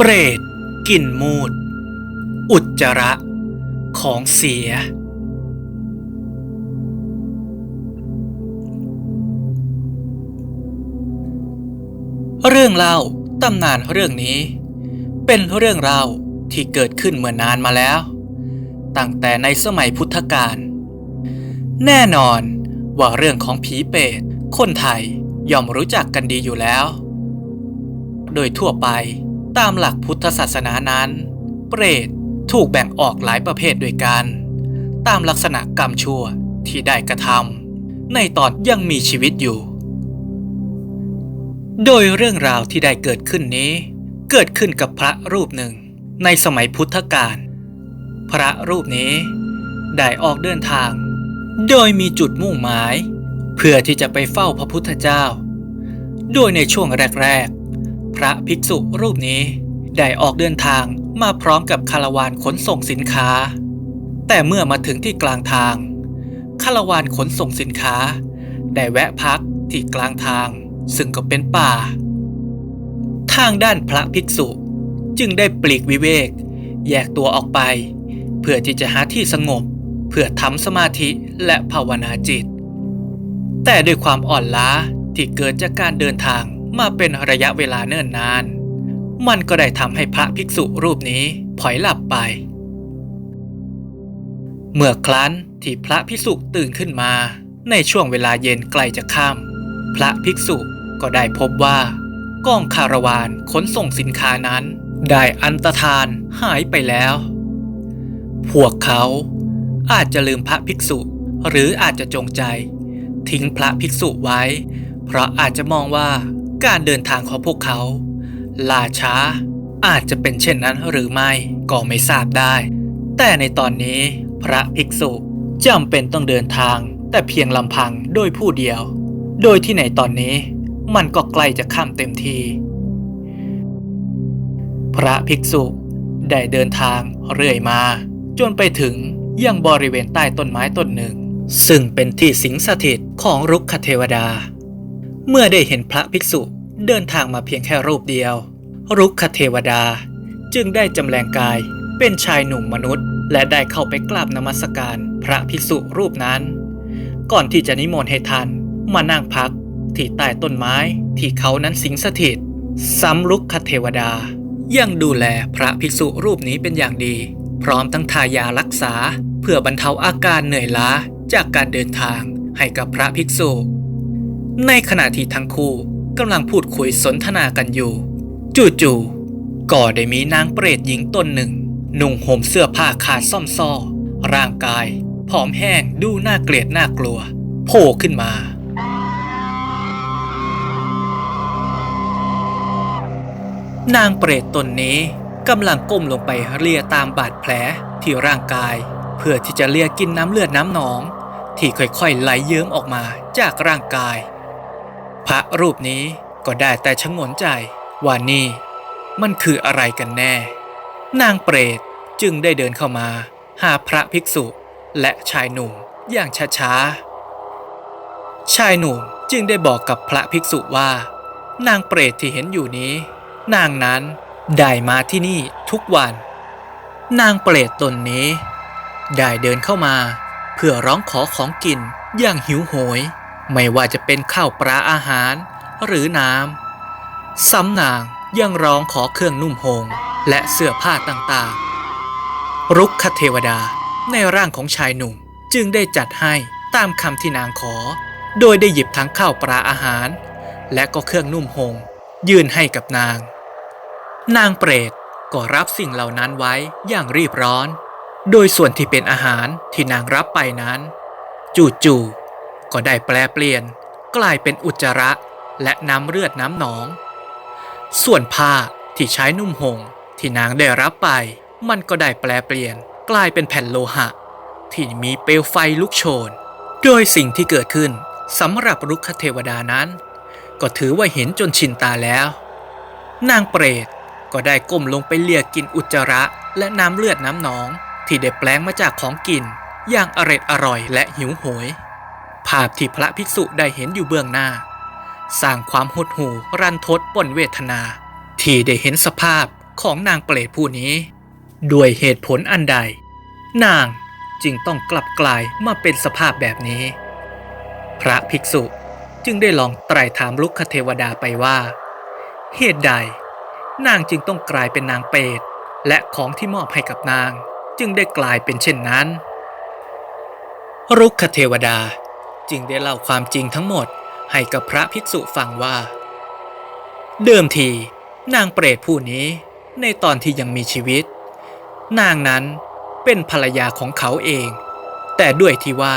เปรตกลิ่นมูด อุจจาระ ของเสีย เรื่องเล่าตำนานเรื่องนี้ เป็นเรื่องเล่าที่เกิดขึ้นเมื่อนานมาแล้ว ตั้งแต่ในสมัยพุทธกาลแน่นอนว่าเรื่องของผีเปรตคนไทยย่อมรู้จักกันดีอยู่แล้ว โดยทั่วไป ตามหลักพุทธศาสนานั้น เปรตถูกแบ่งออกหลายประเภทด้วยกัน ตามลักษณะกรรมชั่วที่ได้กระทำในตอนยังมีชีวิตอยู่ โดยเรื่องราวที่ได้เกิดขึ้นนี้ เกิดขึ้นกับพระรูปหนึ่งในสมัยพุทธกาลพระรูปนี้ได้ออกเดินทาง โดยมีจุดมุ่งหมาย เพื่อที่จะไปเฝ้าพระพุทธเจ้า โดยในช่วงแรกๆ พระภิกษุรูปนี้ได้ออกเดินทางมาพร้อมกับคาราวานขนส่งสินค้า แต่เมื่อมาถึงที่กลางทางคาราวานขนส่งสินค้า ได้แวะพักที่กลางทาง ซึ่งก็เป็นป่า ทางด้านพระภิกษุ จึงได้ปลีกวิเวก แยกตัวออกไป เพื่อที่จะหาที่สงบ เพื่อทำสมาธิและภาวนาจิต แต่ด้วยความอ่อนล้าที่เกิดจากการเดินทาง มาเป็นระยะเวลาเนิ่นนาน มันก็ได้ทำให้พระภิกษุรูปนี้ผลอยหลับไป เมื่อครั้นที่พระภิกษุตื่นขึ้นมา ในช่วงเวลาเย็นใกล้จะค่ำพระภิกษุก็ได้พบว่ากองคารวานขนส่งสินค้านั้น ได้อันตรธานหายไปแล้ว พวกเขาอาจจะลืมพระภิกษุ หรืออาจจะจงใจ ทิ้งพระภิกษุไว้ เพราะอาจจะมองว่า การเดินทางของพวกเขา ล่าช้า อาจจะเป็นเช่นนั้นหรือไม่ก็ไม่ทราบได้ แต่ในตอนนี้พระภิกษุจำเป็นต้องเดินทาง แต่เพียงลำพังโดยผู้เดียว โดยที่ในตอนนี้มันก็ใกล้จะค่ำเต็มทีพระภิกษุได้เดินทางเรื่อยมา จนไปถึงยังบริเวณใต้ต้นไม้ต้นหนึ่ง ซึ่งเป็นที่สิงสถิตของรุกขเทวดา เมื่อได้เห็นพระภิกษุเดินทางมาเพียงแค่รูปเดียว รุกขเทวดา จึงได้จำแรงกายเป็นชายหนุ่มมนุษย์ และได้เข้าไปกราบนมัสการพระภิกษุรูปนั้น ก่อนที่จะนิมนต์ให้ท่านมานั่งพักที่ใต้ต้นไม้ที่เขานั้นสิงสถิตซ้ำลุกคเทวดา ยังดูแลพระภิกษุรูปนี้เป็นอย่างดี พร้อมทั้งทายารักษา เพื่อบรรเทาอาการเหนื่อยล้าจากการเดินทางให้กับพระภิกษุ ในขณะที่ทั้งคู่กำลังพูดคุยสนทนากันอยู่ จู่ๆก็ได้มีนางเปรตหญิงตนหนึ่ง นุ่งห่มเสื้อผ้าขาดซ่อมซ่อ ร่างกายผอมแห้งดูน่าเกลียดน่ากลัว โผล่ขึ้นมา นางเปรตตนนี้กำลังก้มลงไปเลียตามบาดแผลที่ร่างกาย เพื่อที่จะเลียกินน้ำเลือดน้ำหนอง ที่ค่อยๆไหลเยิ้มออกมาจากร่างกาย พระรูปนี้ก็ได้แต่ชงนใจว่านี่มันคืออะไรกันแน่ นางเปรตจึงได้เดินเข้ามา หาพระภิกษุและชายหนุ่มอย่างช้าๆ ชายหนุ่มจึงได้บอกกับพระภิกษุว่า นางเปรตที่เห็นอยู่นี้ นางนั้นได้มาที่นี่ทุกวัน นางเปรตตนนี้ ได้เดินเข้ามา เพื่อร้องขอของกินอย่างหิวโหย ไม่ว่าจะเป็นข้าวปลาอาหารหรือน้ำซ้ำนางยังร้องขอเครื่องนุ่มโฮงและเสื้อผ้าต่างๆ รุกขเทวดาในร่างของชายหนุ่มจึงได้จัดให้ตามคำที่นางขอ โดยได้หยิบทั้งข้าวปลาอาหาร และก็เครื่องนุ่มโฮงยื่นให้กับนาง นางเปรตก็รับสิ่งเหล่านั้นไว้อย่างรีบร้อน โดยส่วนที่เป็นอาหารที่นางรับไปนั้น จู่ๆ ก็ได้แปลเปลี่ยนกลายเป็นอุจจาระและน้ำเลือดน้ำหนอง ส่วนผ้าที่ใช้นุ่มหงที่นางได้รับไป มันก็ได้แปลเปลี่ยนกลายเป็นแผ่นโลหะ ที่มีเปลวไฟลุกโชน โดยสิ่งที่เกิดขึ้นสำหรับรุกขเทวดานั้น ก็ถือว่าเห็นจนชินตาแล้ว นางเปรตก็ได้ก้มลงไปเลียกินอุจจาระและน้ำเลือดน้ำหนอง ที่ได้แปลงมาจากของกิน อย่างอร็ดอร่อยและหิวโหย ภาพที่พระภิกษุได้เห็นอยู่เบื้องหน้า สร้างความหดหู่รันทดปนเวทนา ที่ได้เห็นสภาพของนางเปรตผู้นี้ ด้วยเหตุผลอันใด นางจึงต้องกลับกลายมาเป็นสภาพแบบนี้ พระภิกษุจึงได้ลองไตร่ถามลุกคเทวดาไปว่า เหตุใด นางจึงต้องกลายเป็นนางเปรตและของที่มอบให้กับนาง จึงได้กลายเป็นเช่นนั้น รุกขเทวดา จึงได้เล่าความจริงทั้งหมดให้กับพระภิกษุฟังว่า เดิมที นางเปรตผู้นี้ในตอนที่ยังมีชีวิต นางนั้นเป็นภรรยาของเขาเอง แต่ด้วยที่ว่า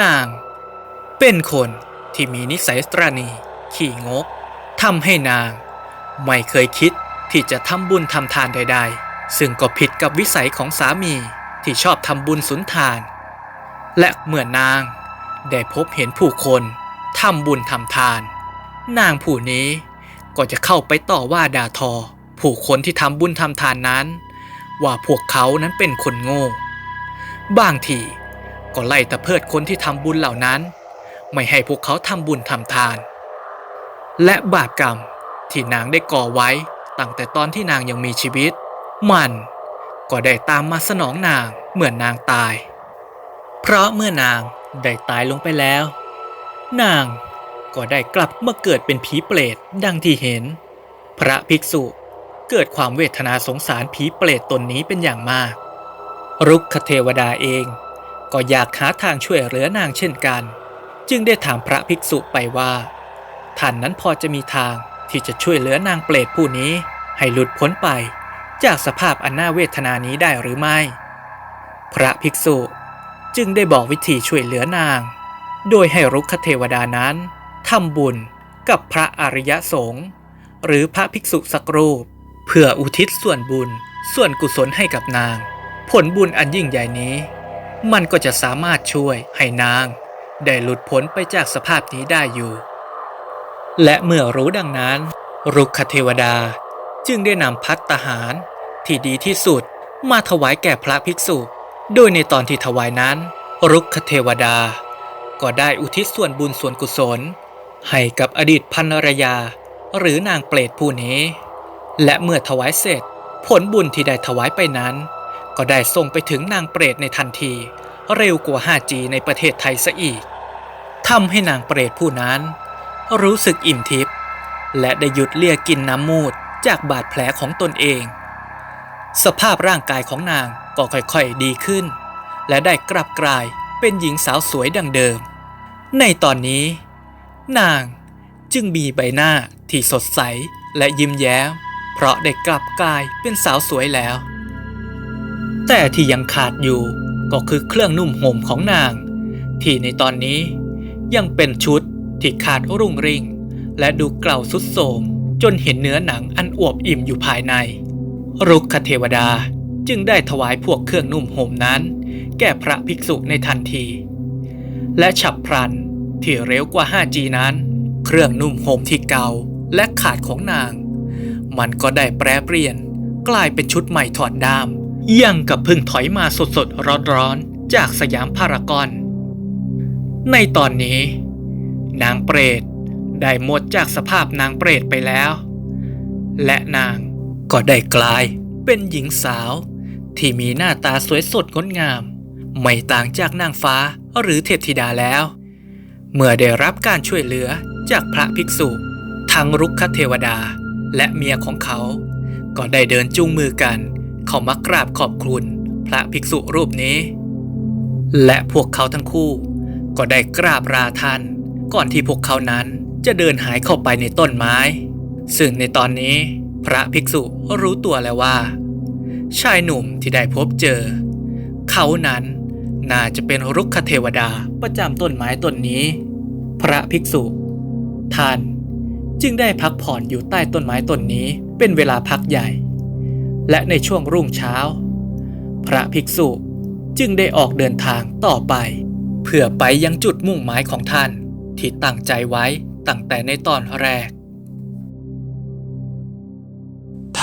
นาง เป็นคนที่มีนิสัยตรานีขี้งกทำให้นาง ไม่เคยคิดที่จะทำบุญทำทานใด ๆ ซึ่งก็ผิดกับวิสัยของสามีที่ชอบทำบุญสุนทาน และเมื่อนาง ได้พบเห็นผู้คนทำบุญทำทาน นางผู้นี้ก็จะเข้าไปต่อว่าด่าทอ ผู้คนที่ทำบุญทำทานนั้น ว่าพวกเขานั้นเป็นคนโง่ บางทีก็ไล่ตะเพิดคนที่ทำบุญเหล่านั้น ไม่ให้พวกเขาทำบุญทำทาน และบาปกรรมที่นางได้ก่อไว้ตั้งแต่ตอนที่นางยังมีชีวิต มันก็ได้ตามมาสนองนางเหมือนนางตาย เพราะเมื่อนาง ได้ตายลงไปแล้ว นางก็ได้กลับมาเกิดเป็นผีเปรตดังที่เห็น พระภิกษุเกิดความเวทนาสงสารผีเปรตตนนี้เป็นอย่างมาก รุกขเทวดาเอง ก็อยากหาทางช่วยเหลือนางเช่นกัน จึงได้ถามพระภิกษุไปว่า ท่านนั้นพอจะมีทางที่จะช่วยเหลือนางเปรตผู้นี้ให้หลุดพ้นไป จากสภาพอันน่าเวทนานี้ได้หรือไม่ พระภิกษุ จึงได้บอกวิธีช่วยเหลือนาง โดยให้รุกขเทวดานั้นทำบุญกับพระอริยสงฆ์หรือพระภิกษุสักรูป เพื่ออุทิศส่วนบุญส่วนกุศลให้กับนาง ผลบุญอันยิ่งใหญ่นี้ มันก็จะสามารถช่วยให้นาง ได้หลุดพ้นไปจากสภาพนี้ได้อยู่ และเมื่อรู้ดังนั้น รุกขเทวดาจึงได้นำพัตตาหารที่ดีที่สุดมาถวายแก่พระภิกษุ โดยในตอนที่ถวายนั้น รุกขเทวดา ก็ได้อุทิศส่วนบุญส่วนกุศล ให้กับอดีตภรรยา หรือนางเปรตผู้นี้ และเมื่อถวายเสร็จ ผลบุญที่ได้ถวายไปนั้น ก็ได้ส่งไปถึงนางเปรตในทันที เร็วกว่า 5G ในประเทศไทยซะอีกทำให้นางเปรตผู้นั้น รู้สึกอิ่มทิพย์และได้หยุดเลียกินน้ำมูดจากบาดแผลของตนเอง สภาพร่างกายของนางก็ค่อยๆดีขึ้น และได้กลับกลายเป็นหญิงสาวสวยดังเดิม ในตอนนี้ นางจึงมีใบหน้าที่สดใสและยิ้มแย้ม เพราะได้กลับกลายเป็นสาวสวยแล้ว แต่ที่ยังขาดอยู่ก็คือเครื่องนุ่มห่มของนาง ที่ในตอนนี้ยังเป็นชุดที่ขาดรุ่งริ่ง และดูเกลาสุดโทรมจนเห็นเนื้อหนังอันอวบอิ่มอยู่ภายใน รุกขเทวดาจึงได้ถวายพวกเครื่องนุ่มห่มนั้น แก่พระภิกษุในทันที และฉับพลันที่เร็วกว่า 5G นั้น เครื่องนุ่มห่มที่เก่าและขาดของนาง มันก็ได้แปรเปลี่ยน กลายเป็นชุดใหม่ถอดด้ามยังกับพึ่งถอยมาสดสดร้อนๆ จากสยามพารากอน ในตอนนี้ นางเปรตได้หมดจากสภาพนางเปรตไปแล้ว และนาง ก็ได้กลายเป็นหญิงสาวที่มีหน้าตาสวยสดงดงาม ไม่ต่างจากนางฟ้าหรือเทพธิดาแล้ว เมื่อได้รับการช่วยเหลือจากพระภิกษุ ทั้งรุกขเทวดาและเมียของเขา ก็ได้เดินจูงมือกัน เข้ามากราบขอบคุณพระภิกษุรูปนี้ และพวกเขาทั้งคู่ ก็ได้กราบราท่าน ก่อนที่พวกเขานั้นจะเดินหายเข้าไปในต้นไม้ ซึ่งในตอนนี้ พระภิกษุรู้ตัวแล้วว่า ชายหนุ่มที่ได้พบเจอ เขานั้นน่าจะเป็นรุกขเทวดาประจำต้นไม้ต้นนี้ พระภิกษุ ท่านจึงได้พักผ่อนอยู่ใต้ต้นไม้ต้นนี้เป็นเวลาพักใหญ่ และในช่วงรุ่งเช้า พระภิกษุจึงได้ออกเดินทางต่อไป เพื่อไปยังจุดมุ่งหมายของท่านที่ตั้งใจไว้ตั้งแต่ในตอนแรก